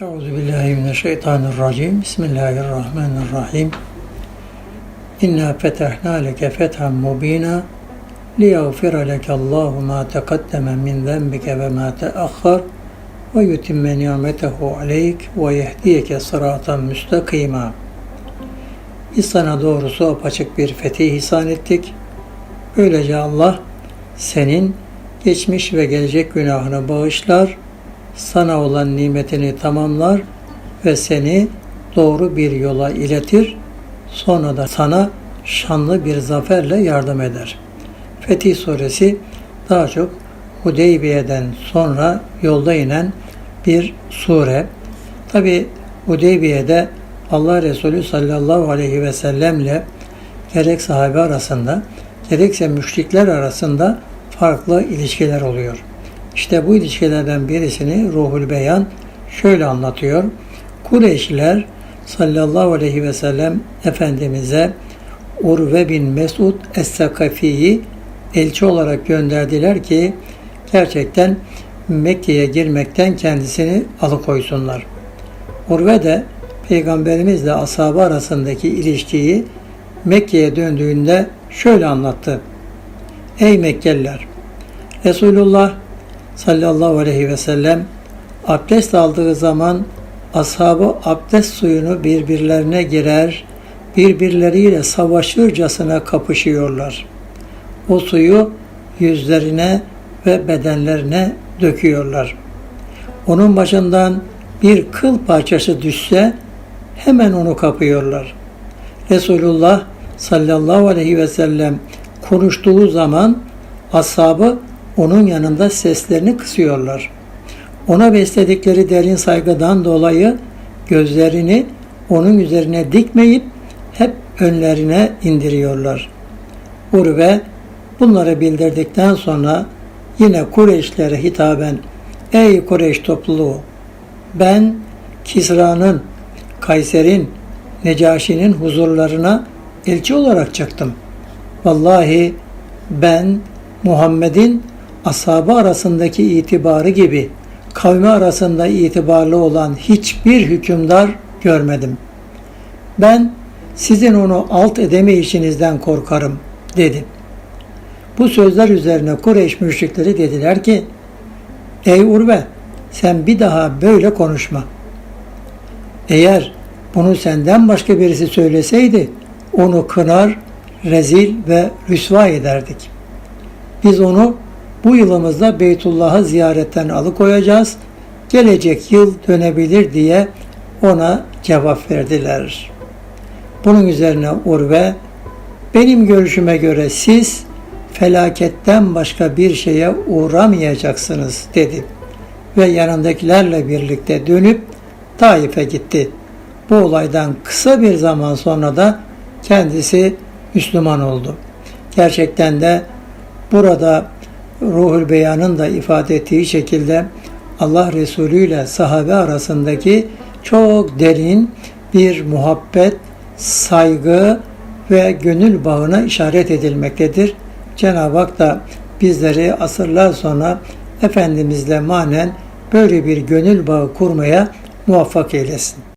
Euzu billahi mineşşeytanirracim. Bismillahirrahmanirrahim. İnna fetahna leke fethan mubina liyaghfira leke Allahu ma taqaddama min zenbike ve ma teahhar ve yutimme ni'metehu aleyk ve yehdiyeke sıratan müstakima. Biz sana doğrusu apaçık bir fetih ihsan ettik. Böylece Allah senin geçmiş ve gelecek günahını bağışlar, sana olan nimetini tamamlar ve seni doğru bir yola iletir. Sonra da sana şanlı bir zaferle yardım eder. Fetih suresi daha çok Hudeybiye'den sonra yolda inen bir sure. Tabi Hudeybiye'de Allah Resulü sallallahu aleyhi ve sellemle gerek sahabe arasında gerekse müşrikler arasında farklı ilişkiler oluyor. İşte bu ilişkilerden birisini Ruhul Beyan şöyle anlatıyor. Kureyşliler sallallahu aleyhi ve sellem Efendimiz'e Urve bin Mesud Es-Sakafi'yi elçi olarak gönderdiler ki gerçekten Mekke'ye girmekten kendisini alıkoysunlar. Urve de Peygamberimizle ashabı arasındaki ilişkiyi Mekke'ye döndüğünde şöyle anlattı. Ey Mekkeliler! Resulullah sallallahu aleyhi ve sellem abdest aldığı zaman ashabı abdest suyunu birbirlerine girer, birbirleriyle savaşırcasına kapışıyorlar. O suyu yüzlerine ve bedenlerine döküyorlar. Onun başından bir kıl parçası düşse hemen onu kapıyorlar. Resulullah sallallahu aleyhi ve sellem konuştuğu zaman ashabı onun yanında seslerini kısıyorlar. Ona besledikleri derin saygıdan dolayı gözlerini onun üzerine dikmeyip hep önlerine indiriyorlar. Urve bunları bildirdikten sonra yine Kureyşlere hitaben Ey Kureyş topluluğu ben Kisra'nın, Kayser'in, Necaşi'nin huzurlarına elçi olarak çıktım. Vallahi ben Muhammed'in ashabı arasındaki itibarı gibi kavmi arasında itibarlı olan hiçbir hükümdar görmedim. Ben sizin onu alt edemeyişinizden korkarım dedi. Bu sözler üzerine Kureyş müşrikleri dediler ki Ey Urve sen bir daha böyle konuşma. Eğer bunu senden başka birisi söyleseydi onu kınar, rezil ve rüsva ederdik. Biz onu bu yılımızda Beytullah'ı ziyaretten alıkoyacağız. Gelecek yıl dönebilir diye ona cevap verdiler. Bunun üzerine Urve, benim görüşüme göre siz felaketten başka bir şeye uğramayacaksınız dedi. Ve yanındakilerle birlikte dönüp Taif'e gitti. Bu olaydan kısa bir zaman sonra da kendisi Müslüman oldu. Gerçekten de burada Ruhul Beyan'ın da ifade ettiği şekilde Allah Resulü ile sahabe arasındaki çok derin bir muhabbet, saygı ve gönül bağına işaret edilmektedir. Cenab-ı Hak da bizleri asırlar sonra Efendimizle manen böyle bir gönül bağı kurmaya muvaffak eylesin.